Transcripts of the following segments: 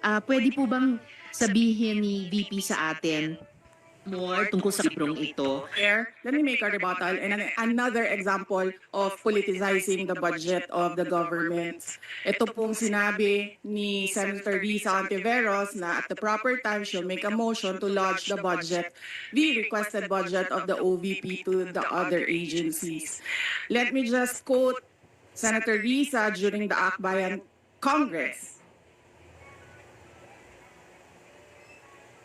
Ah, pwede po bang sabihin ni VP sa atin more tungkol sa librong ito? Chair, let me make a rebuttal and an- another example of politicizing the budget of the government. Ito pong sinabi ni Senator Risa Ontiveros na at the proper time she'll make a motion to lodge the budget, the requested budget of the OVP to the other agencies. Let me just quote Senator Risa during the Akbayan Congress.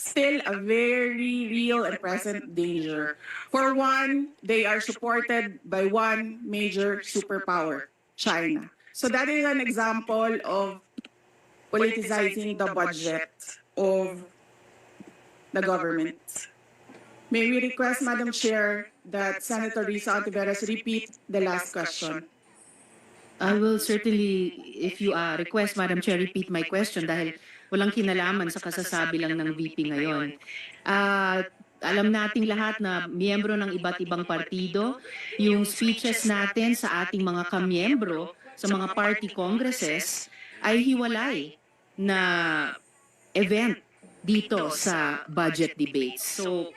still a very real and present danger. For one, they are supported by one major superpower, China. So that is an example of politicizing the budget of the government. May we request, Madam Chair, that Senator Risa Ontiveros repeat the last question. I will certainly, if you uh, request, Madam Chair, repeat my question dahil walang kinalaman sa kasasabi lang ng VP ngayon. Ah, alam nating lahat na miyembro ng iba't ibang partido, yung speeches natin sa ating mga kamiyembro sa mga party congresses ay hiwalay na event dito sa budget debates. So,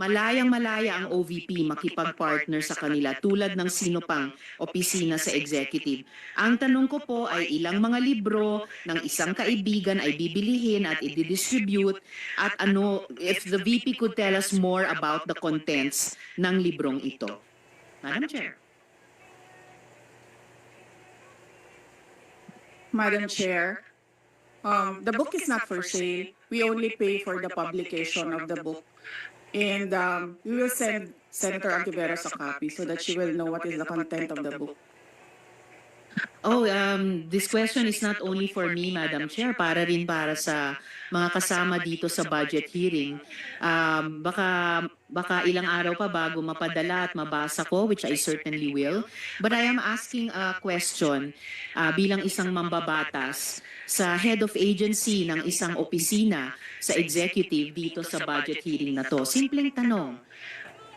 malayang malaya ang OVP makipag-partner sa kanila tulad ng sino pang opisina sa executive. Ang tanong ko po ay ilang mga libro ng isang kaibigan ay bibilihin at i-distribute at ano, if the VP could tell us more about the contents ng librong ito. Madam Chair. Madam Chair, um, the book is not for sale. We only pay for the publication of the book. And um, we will send Senator Antiveros a copy so that she will know what is the content of the book. Oh, um, this question is not only for me, Madam Chair, para rin para sa mga kasama dito sa budget hearing. Um, baka, baka ilang araw pa bago mapadala at mabasa ko, which I certainly will. But I am asking a question uh, bilang isang mambabatas sa head of agency ng isang opisina sa executive dito sa budget hearing na to. Simpleng tanong,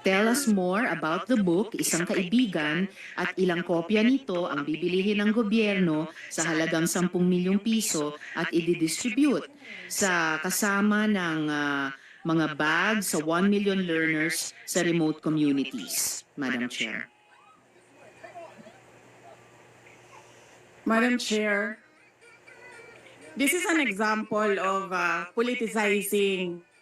Tell us more about the book, isang kaibigan, at ilang kopya nito ang bibilihin ng gobyerno sa halagang 10 milyong piso at i-distribute sa kasama ng ah, mga bags sa 1 million learners sa remote communities. Madam Chair. Madam Chair, this is an example of uh, politicizing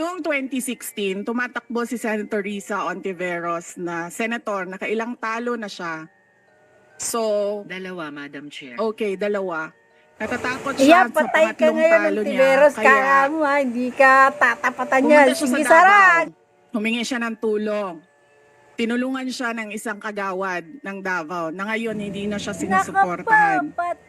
noong 2016, tumatakbo si Senator Risa Ontiveros na senator, nakailang talo na siya. So, Dalawa, Madam Chair. okay, dalawa. Natatakot Iya, siya sa patay ka pangatlong ngayon talo ng niya. Tiberos ka kaya- nga mo ha. Hindi ka tatapatan yan. Pumunta siya Sige, sa. Davao. Humingi siya ng tulong. Tinulungan siya ng isang kagawad ng Davao na ngayon hindi na siya sinusuportahan. Nakapapatay.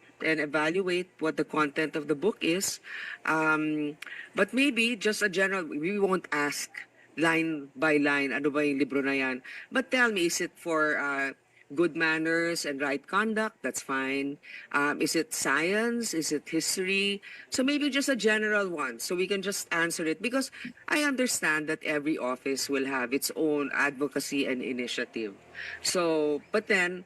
and evaluate what the content of the book is. Um, but maybe just a general, we won't ask line by line, ano ba yung libro na yan. But tell me, is it for uh, good manners and right conduct? That's fine. Um, is it science? Is it history? So maybe just a general one, so we can just answer it. Because I understand that every office will have its own advocacy and initiative. So, but then,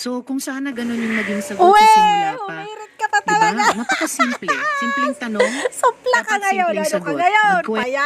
So kung sana ganun yung naging sagot Uwe, sa simula pa, umirit ka pa diba? talaga. Napakasimple. Simpleng tanong, Supla ka ngayon. Ano ka ngayon? Magkwe- Paya